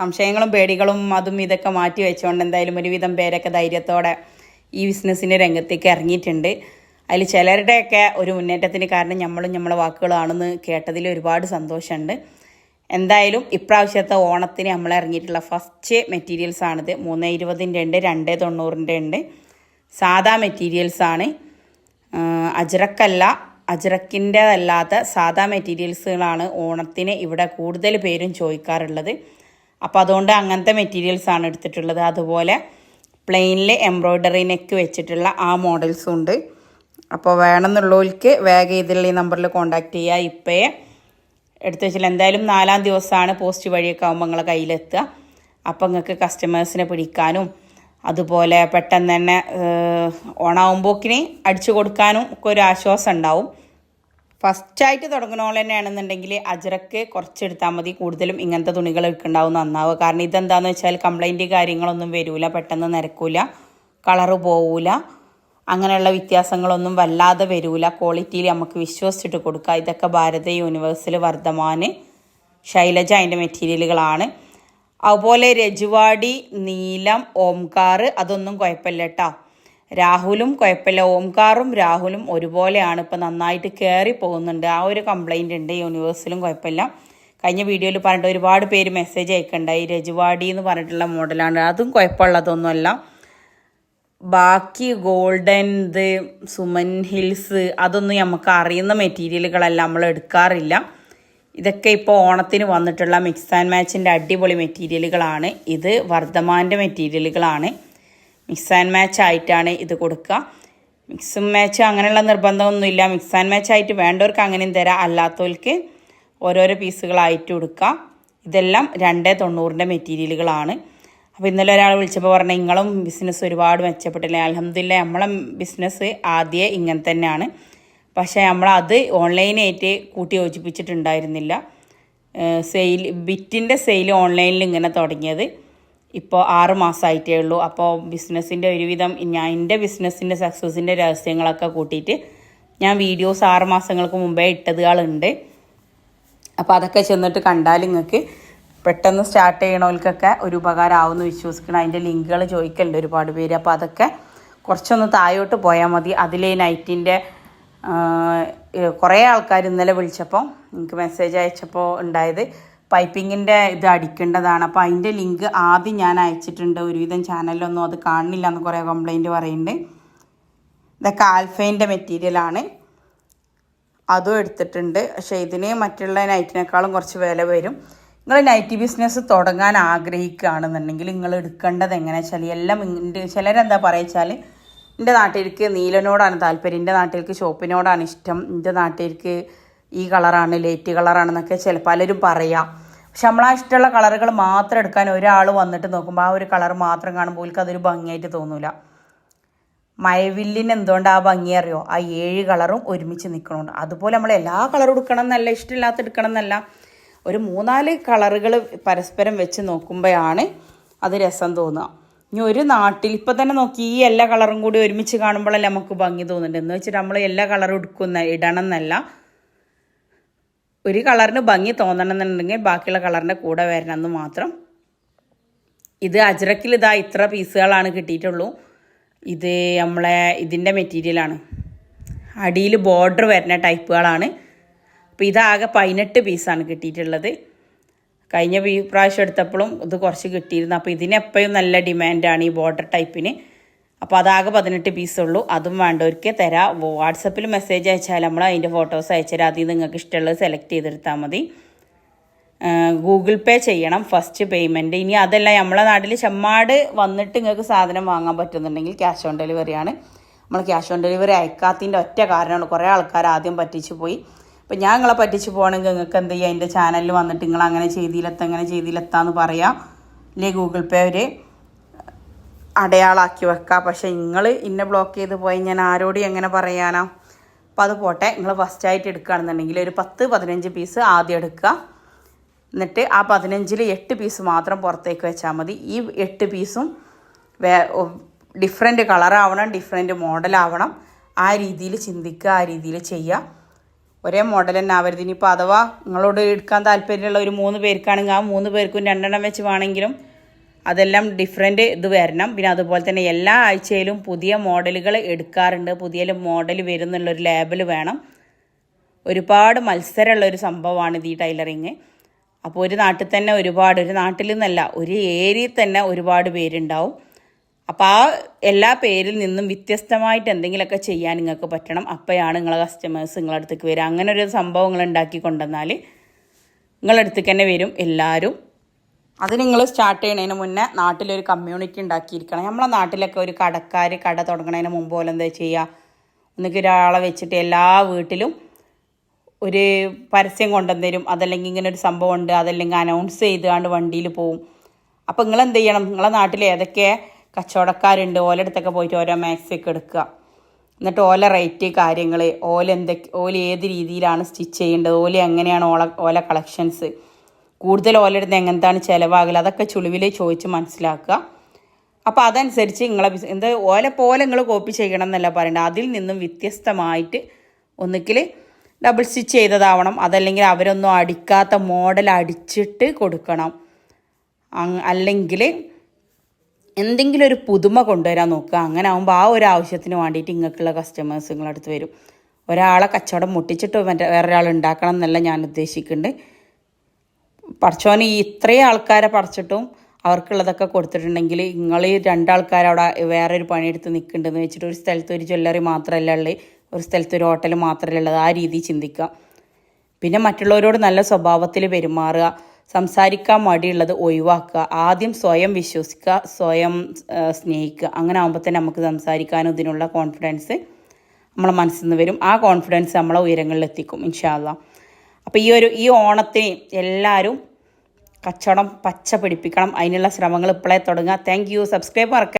സംശയങ്ങളും പേടികളും അതും ഇതൊക്കെ മാറ്റി വെച്ചുകൊണ്ട് എന്തായാലും ഒരുവിധം പേരൊക്കെ ധൈര്യത്തോടെ ഈ ബിസിനസ്സിന്റെ രംഗത്തേക്ക് ഇറങ്ങിയിട്ടുണ്ട്. അതിൽ ചിലരുടെയൊക്കെ ഒരു മുന്നേറ്റത്തിന് കാരണം നമ്മളും നമ്മളെ വാക്കുകളാണെന്ന് കേട്ടതിൽ ഒരുപാട് സന്തോഷമുണ്ട്. എന്തായാലും ഇപ്രാവശ്യത്തെ ഓണത്തിന് നമ്മൾ ഇറങ്ങിയിട്ടുള്ള ഫസ്റ്റ് മെറ്റീരിയൽസ് ആണിത്. മൂന്ന് ഇരുപതിന്റെ ഉണ്ട് രണ്ട് തൊണ്ണൂറിന്റെ ഉണ്ട്. സാധാ മെറ്റീരിയൽസ് ആണ്. അജ്രക്കല്ല അജ്രക്കിന്റെതല്ലാത്ത സാധാ മെറ്റീരിയൽസുകളാണ് ഓണത്തിന് ഇവിടെ കൂടുതൽ പേരും ചോദിക്കാറുള്ളത്. അപ്പോൾ അതുകൊണ്ട് അങ്ങനത്തെ മെറ്റീരിയൽസ് ആണ് എടുത്തിട്ടുള്ളത്. അതുപോലെ പ്ലെയിനിൽ എംബ്രോയ്ഡറി നെക്ക് വെച്ചിട്ടുള്ള ആ മോഡൽസും ഉണ്ട്. അപ്പോൾ വേണമെന്നുള്ളവർക്ക് വേഗം ഇതിലുള്ള ഈ നമ്പറിൽ കോൺടാക്റ്റ് ചെയ്യുക ഇപ്പേ എടുത്തു വെച്ചാൽ എന്തായാലും നാലാം ദിവസമാണ് പോസ്റ്റ് വഴിയൊക്കെ ആകുമ്പോൾ നിങ്ങളെ കയ്യിലെത്തുക. അപ്പം നിങ്ങൾക്ക് കസ്റ്റമേഴ്സിനെ പിടിക്കാനും അതുപോലെ പെട്ടെന്ന് തന്നെ ഓണാവുമ്പോക്കിന് അടിച്ചു കൊടുക്കാനും ഒക്കെ ഒരു ആശ്വാസം ഉണ്ടാവും. ഫസ്റ്റായിട്ട് തുടങ്ങണോൾ തന്നെയാണെന്നുണ്ടെങ്കിൽ അജറക്ക് കുറച്ചെടുത്താൽ മതി. കൂടുതലും ഇങ്ങനത്തെ തുണികൾ എടുക്കുന്നുണ്ടാവും നന്നാവുക കാരണം ഇതെന്താണെന്ന് വെച്ചാൽ കംപ്ലൈന്റ് കാര്യങ്ങളൊന്നും വരില്ല പെട്ടെന്ന് നിരക്കൂല കളറ് പോവില്ല അങ്ങനെയുള്ള വ്യത്യാസങ്ങളൊന്നും വല്ലാതെ വരില്ല ക്വാളിറ്റിയിൽ നമുക്ക് വിശ്വസിച്ചിട്ട് കൊടുക്കുക. ഇതൊക്കെ ഭാരത യൂണിവേഴ്സിൽ വർദ്ധമാന് ശൈലജ അതിന്റെ മെറ്റീരിയലുകളാണ്. അതുപോലെ രജുവാടി നീലം ഓംകാർ അതൊന്നും കുഴപ്പമില്ല കേട്ടോ. രാഹുലും കുഴപ്പമില്ല. ഓംകാറും രാഹുലും ഒരുപോലെയാണ് ഇപ്പം നന്നായിട്ട് കയറി പോകുന്നുണ്ട്. ആ ഒരു കംപ്ലൈന്റ് ഉണ്ട്. യൂണിവേഴ്സിലും കുഴപ്പമില്ല. കഴിഞ്ഞ വീഡിയോയിൽ പറഞ്ഞിട്ട് ഒരുപാട് പേര് മെസ്സേജ് അയക്കണ്ടായി രജുവാടി എന്ന് പറഞ്ഞിട്ടുള്ള മോഡലാണ് അതും കുഴപ്പമുള്ളതൊന്നുമല്ല. ബാക്കി ഗോൾഡൻ ഇത് സുമൻ ഹിൽസ് അതൊന്നും നമുക്ക് അറിയുന്ന മെറ്റീരിയലുകളല്ല നമ്മൾ എടുക്കാറില്ല. ഇതൊക്കെ ഇപ്പോൾ ഓണത്തിന് വന്നിട്ടുള്ള മിക്സ് ആൻഡ് മാച്ചിന്റെ അടിപൊളി മെറ്റീരിയലുകളാണ്. ഇത് വർദ്ധമാന്റെ മെറ്റീരിയലുകളാണ്. മിക്സ് ആൻഡ് മാച്ച് ആയിട്ടാണ് ഇത് കൊടുക്കുക. മിക്സും മാച്ച് അങ്ങനെയുള്ള നിർബന്ധമൊന്നുമില്ല മിക്സ് ആൻഡ് മാച്ച് ആയിട്ട് വേണ്ടവർക്ക് അങ്ങനെയും തരാം. അല്ലാത്തവർക്ക് ഓരോരോ പീസുകളായിട്ട് കൊടുക്കുക. ഇതെല്ലാം രണ്ട് തൊണ്ണൂറിന്റെ മെറ്റീരിയലുകളാണ്. അപ്പോൾ ഇന്നലെ ഒരാൾ വിളിച്ചപ്പോൾ പറഞ്ഞു നിങ്ങളും ബിസിനസ് ഒരുപാട് മെച്ചപ്പെട്ടില്ലേ? അലഹമില്ല നമ്മളെ ബിസിനസ് ആദ്യമേ ഇങ്ങനെ തന്നെയാണ്. പക്ഷേ നമ്മളത് ഓൺലൈനായിട്ട് കൂട്ടി യോജിപ്പിച്ചിട്ടുണ്ടായിരുന്നില്ല. സെയിൽ ബിറ്റിന്റെ സെയിൽ ഓൺലൈനിൽ ഇങ്ങനെ തുടങ്ങിയത്. ഇപ്പോൾ ആറ് മാസമായിട്ടേ ഉള്ളൂ. അപ്പോൾ ബിസിനസ്സിന്റെ ഒരുവിധം ഞാൻ എന്റെ ബിസിനസ്സിന്റെ സക്സസിന്റെ രഹസ്യങ്ങളൊക്കെ കൂട്ടിയിട്ട് ഞാൻ വീഡിയോസ് ആറ് മാസങ്ങൾക്ക് മുമ്പേ ഇട്ടതുകളുണ്ട്. അപ്പോൾ അതൊക്കെ ചെന്നിട്ട് കണ്ടാൽ നിങ്ങൾക്ക് പെട്ടെന്ന് സ്റ്റാർട്ട് ചെയ്യണവർക്കൊക്കെ ഒരു ഉപകാരമാവുമെന്ന് വിശ്വസിക്കണം. അതിന്റെ ലിങ്കുകൾ ചോദിക്കലുണ്ട് ഒരുപാട് പേര്. അപ്പോൾ അതൊക്കെ കുറച്ചൊന്ന് താഴോട്ട് പോയാൽ മതി. അതിലെ നൈറ്റിന്റെ കുറേ ആൾക്കാർ ഇന്നലെ വിളിച്ചപ്പോൾ എനിക്ക് മെസ്സേജ് അയച്ചപ്പോൾ ഉണ്ടായത് പൈപ്പിങ്ങിന്റെ ഇത് അടിക്കേണ്ടതാണ്. അപ്പോൾ അതിന്റെ ലിങ്ക് ആദ്യം ഞാൻ അയച്ചിട്ടുണ്ട്. ഒരുവിധം ചാനലിലൊന്നും അത് കാണുന്നില്ല എന്ന് കുറേ കംപ്ലൈന്റ് പറയുന്നുണ്ട്. ഇതൊക്കെ ആൽഫൈന്റെ മെറ്റീരിയലാണ് അതും എടുത്തിട്ടുണ്ട്. പക്ഷേ ഇതിന് മറ്റുള്ള നൈറ്റിനേക്കാളും കുറച്ച് വില വരും. നിങ്ങൾ നൈറ്റി ബിസിനസ് തുടങ്ങാൻ ആഗ്രഹിക്കുകയാണെന്നുണ്ടെങ്കിൽ നിങ്ങൾ എടുക്കേണ്ടത് എങ്ങനെ വെച്ചാൽ എല്ലാം ചിലരെന്താ പറയുക വെച്ചാൽ എന്റെ നാട്ടിലേക്ക് നീലനോടാണ് താല്പര്യം. എന്റെ നാട്ടിലേക്ക് ഷോപ്പിനോടാണ് ഇഷ്ടം. എന്റെ നാട്ടിലേക്ക് ഈ കളറാണ് ലൈറ്റ് കളറാണെന്നൊക്കെ ചില പലരും പറയാം. പക്ഷെ നമ്മളാ ഇഷ്ടമുള്ള കളറുകൾ മാത്രം എടുക്കാൻ ഒരാൾ വന്നിട്ട് നോക്കുമ്പോൾ ആ ഒരു കളർ മാത്രം കാണുമ്പോൾ എനിക്ക് അതൊരു ഭംഗിയായിട്ട് തോന്നൂല. മയവില്ലിന് എന്തുകൊണ്ട് ആ ഭംഗി അറിയോ? ആ ഏഴ് കളറും ഒരുമിച്ച് നിൽക്കണമുണ്ട് അതുപോലെ നമ്മൾ എല്ലാ കളറും എടുക്കണം എന്നല്ല ഇഷ്ടമില്ലാത്ത എടുക്കണം എന്നല്ല. ഒരു മൂന്നാൽ കളറുകൾ പരസ്പരം വെച്ച് നോക്കുമ്പോഴാണ് അത് രസം തോന്നുക. ഇനി ഒരു നാട്ടിൽ ഇപ്പം തന്നെ നോക്കി ഈ എല്ലാ കളറും കൂടി ഒരുമിച്ച് കാണുമ്പോഴല്ലേ നമുക്ക് ഭംഗി തോന്നുന്നുണ്ട്. എന്ന് വെച്ചിട്ട് നമ്മൾ എല്ലാ കളറും എടുക്കുന്ന ഇടണം എന്നല്ല. ഒരു കളറിന് ഭംഗി തോന്നണം എന്നുണ്ടെങ്കിൽ ബാക്കിയുള്ള കളറിന്റെ കൂടെ വരണമെന്ന് മാത്രം. ഇത് അജ്രക്കിൽ ഇതാ ഇത്ര പീസുകളാണ് കിട്ടിയിട്ടുള്ളൂ. ഇത് നമ്മളെ ഇതിന്റെ മെറ്റീരിയലാണ് അടിയിൽ ബോർഡർ വരുന്ന ടൈപ്പുകളാണ്. അപ്പോൾ ഇതാകെ പതിനെട്ട് പീസാണ് കിട്ടിയിട്ടുള്ളത്. കഴിഞ്ഞ പ്രാവശ്യം എടുത്തപ്പോഴും ഇത് കുറച്ച് കിട്ടിയിരുന്നു. അപ്പോൾ ഇതിനെപ്പോഴും നല്ല ഡിമാൻഡാണ് ഈ ബോർഡർ ടൈപ്പിന് അപ്പോൾ അതാകെ പതിനെട്ട് പീസുള്ളൂ അതും വേണ്ടവർക്ക് തരാം. വാട്സപ്പിൽ മെസ്സേജ് അയച്ചാൽ നമ്മൾ അതിന്റെ ഫോട്ടോസ് അയച്ചുതരാം. അതിൽ നിങ്ങൾക്ക് ഇഷ്ടമുള്ളത് സെലക്ട് ചെയ്തെടുത്താൽ മതി. ഗൂഗിൾ പേ ചെയ്യണം. ഫസ്റ്റ് പേയ്മെന്റ് ഇനി അതല്ല നമ്മളെ നാട്ടിൽ ചെമ്മാട് വന്നിട്ട് നിങ്ങൾക്ക് സാധനം വാങ്ങാൻ പറ്റുന്നുണ്ടെങ്കിൽ ക്യാഷ് ഓൺ ഡെലിവറിയാണ് നമ്മൾ ക്യാഷ് ഓൺ ഡെലിവറി അയക്കാത്തതിന്റെ ഒറ്റ കാരണമാണ്. കുറേ ആൾക്കാർ ആദ്യം പറ്റിച്ചു പോയി. അപ്പോൾ ഞാൻ നിങ്ങളെ പറ്റിച്ചു പോകണമെങ്കിൽ നിങ്ങൾക്ക് എന്ത് ചെയ്യുക എന്റെ ചാനലിൽ വന്നിട്ട് നിങ്ങൾ അങ്ങനെ ചെയ്തിലെത്താം അങ്ങനെ ചെയ്തിയിലെത്താന്ന് പറയാം. ഇല്ലേ ഗൂഗിൾ പേ ഒരു അടയാളാക്കി വെക്കുക പക്ഷേ നിങ്ങൾ ഇന്നെ ബ്ലോക്ക് ചെയ്ത് പോയി ഞാൻ ആരോടും എങ്ങനെ പറയാനാ? അപ്പോൾ അത് പോട്ടെ. നിങ്ങൾ ഫസ്റ്റായിട്ട് എടുക്കുകയാണെന്നുണ്ടെങ്കിൽ ഒരു പത്ത് പതിനഞ്ച് പീസ് ആദ്യം എടുക്കുക. എന്നിട്ട് ആ പതിനഞ്ചിൽ എട്ട് പീസ് മാത്രം പുറത്തേക്ക് വെച്ചാൽ മതി. ഈ എട്ട് പീസും വേ ഡിഫറെന്റ് കളറാവണം ഡിഫറെന്റ് മോഡലാവണം ആ രീതിയിൽ ചിന്തിക്കുക ആ രീതിയിൽ ചെയ്യുക. ഒരേ മോഡൽ തന്നെ ആവരുത്. ഇനിയിപ്പോൾ അഥവാ നിങ്ങളോട് എടുക്കാൻ താല്പര്യമുള്ള ഒരു മൂന്ന് പേർക്കാണെങ്കിൽ ആ മൂന്ന് പേർക്കും രണ്ടെണ്ണം വെച്ച് വേണമെങ്കിലും അതെല്ലാം ഡിഫറെന്റ് ഇത് വരണം. പിന്നെ അതുപോലെ തന്നെ എല്ലാ ആഴ്ചയിലും പുതിയ മോഡലുകൾ എടുക്കാറുണ്ട്. പുതിയ മോഡൽ വരുന്നുള്ളൊരു ലേബൽ വേണം. ഒരുപാട് മത്സരമുള്ള ഒരു സംഭവമാണ് ഈ ടൈലറിങ് അപ്പോൾ ഒരു നാട്ടിൽ തന്നെ ഒരുപാട് ഒരു നാട്ടിൽ നിന്നല്ല ഒരു ഏരിയയിൽ തന്നെ ഒരുപാട് പേരുണ്ടാവും. അപ്പോൾ ആ എല്ലാ പേരിൽ നിന്നും വ്യത്യസ്തമായിട്ട് എന്തെങ്കിലുമൊക്കെ ചെയ്യാൻ നിങ്ങൾക്ക് പറ്റണം. അപ്പോഴാണ് നിങ്ങളെ കസ്റ്റമേഴ്സ് നിങ്ങളുടെ അടുത്തേക്ക് വരിക. അങ്ങനെ ഒരു സംഭവം നിങ്ങൾ ഉണ്ടാക്കി കൊണ്ടുവന്നാൽ നിങ്ങളുടെ അടുത്തേക്ക് തന്നെ വരും എല്ലാവരും. അത് നിങ്ങൾ സ്റ്റാർട്ട് ചെയ്യുന്നതിന് മുന്നേ നാട്ടിലൊരു കമ്മ്യൂണിറ്റി ഉണ്ടാക്കിയിരിക്കണം. നമ്മളെ നാട്ടിലൊക്കെ ഒരു കടക്കാർ കട തുടങ്ങുന്നതിന് മുമ്പ് പോലെ എന്താ ചെയ്യുക ഒന്നിക്ക് ഒരാളെ വെച്ചിട്ട് എല്ലാ വീട്ടിലും ഒരു പരസ്യം കൊണ്ടുവന്നരും. അതല്ലെങ്കിൽ ഇങ്ങനെ ഒരു സംഭവം ഉണ്ട്. അതല്ലെങ്കിൽ അനൗൺസ് ചെയ്തുകൊണ്ട് വണ്ടിയിൽ പോവും. അപ്പോൾ നിങ്ങൾ എന്ത് ചെയ്യണം? നിങ്ങളെ നാട്ടിൽ ഏതൊക്കെ കച്ചവടക്കാരുണ്ട്? ഓല അടുത്തൊക്കെ പോയിട്ട് ഓരോ മാക്സ് ഒക്കെ എടുക്കുക. എന്നിട്ട് ഓല റേറ്റ് കാര്യങ്ങൾ ഓല എന്തൊക്കെ ഓല ഏത് രീതിയിലാണ് സ്റ്റിച്ച് ചെയ്യേണ്ടത്? ഓല എങ്ങനെയാണ് ഓല ഓല കളക്ഷൻസ് കൂടുതൽ ഓല എടുത്ത് എങ്ങനത്താണ് ചിലവാകൽ അതൊക്കെ ചുളിവിൽ ചോദിച്ച് മനസ്സിലാക്കുക. അപ്പോൾ അതനുസരിച്ച് നിങ്ങളെ എന്ത് ഓല പോലെ നിങ്ങൾ കോപ്പി ചെയ്യണം എന്നല്ല പറയണ്ട. അതിൽ നിന്നും വ്യത്യസ്തമായിട്ട് ഒന്നുകിൽ ഡബിൾ സ്റ്റിച്ച് ചെയ്തതാവണം. അതല്ലെങ്കിൽ അവരൊന്നും അടിക്കാത്ത മോഡൽ അടിച്ചിട്ട് കൊടുക്കണം. അല്ലെങ്കിൽ എന്തെങ്കിലും ഒരു പുതുമ കൊണ്ടുവരാൻ നോക്കുക. അങ്ങനെ ആകുമ്പോൾ ആ ഒരു ആവശ്യത്തിന് വേണ്ടിയിട്ട് ഇങ്ങക്കുള്ള കസ്റ്റമേഴ്സ് നിങ്ങളടുത്ത് വരും. ഒരാളെ കച്ചവടം മുട്ടിച്ചിട്ട് മറ്റേ വേറൊരാൾ ഉണ്ടാക്കണം എന്നല്ല ഞാൻ ഉദ്ദേശിക്കുന്നുണ്ട് പഠിച്ചോന് ഈ ഇത്രയും ആൾക്കാരെ പറിച്ചിട്ടും അവർക്കുള്ളതൊക്കെ കൊടുത്തിട്ടുണ്ടെങ്കിൽ നിങ്ങൾ ഈ വേറെ ഒരു പണിയെടുത്ത് നിൽക്കുന്നുണ്ടെന്ന് വെച്ചിട്ട് ഒരു സ്ഥലത്ത് ഒരു ജ്വല്ലറി മാത്രമല്ല ഉള്ളത് ഒരു സ്ഥലത്ത് ഒരു ഹോട്ടൽ മാത്രമല്ല ഉള്ളത് ആ രീതി ചിന്തിക്കുക. പിന്നെ മറ്റുള്ളവരോട് നല്ല സ്വഭാവത്തിൽ പെരുമാറുക സംസാരിക്കാൻ മടിയുള്ളത് ഒഴിവാക്കുക ആദ്യം സ്വയം വിശ്വസിക്കുക സ്വയം സ്നേഹിക്കുക. അങ്ങനെ ആകുമ്പോൾ തന്നെ നമുക്ക് സംസാരിക്കാനും ഇതിനുള്ള കോൺഫിഡൻസ് നമ്മളെ മനസ്സിൽ നിന്ന് വരും. ആ കോൺഫിഡൻസ് നമ്മളെ ഉയരങ്ങളിലെത്തിക്കും ഇൻഷാല്ല അപ്പോൾ ഈ ഒരു ഈ ഓണത്തിന് എല്ലാവരും കച്ചവടം പച്ച പിടിപ്പിക്കണം. അതിനുള്ള ശ്രമങ്ങൾ ഇപ്പോഴേ തുടങ്ങുക. Thank you subscribe മറക്ക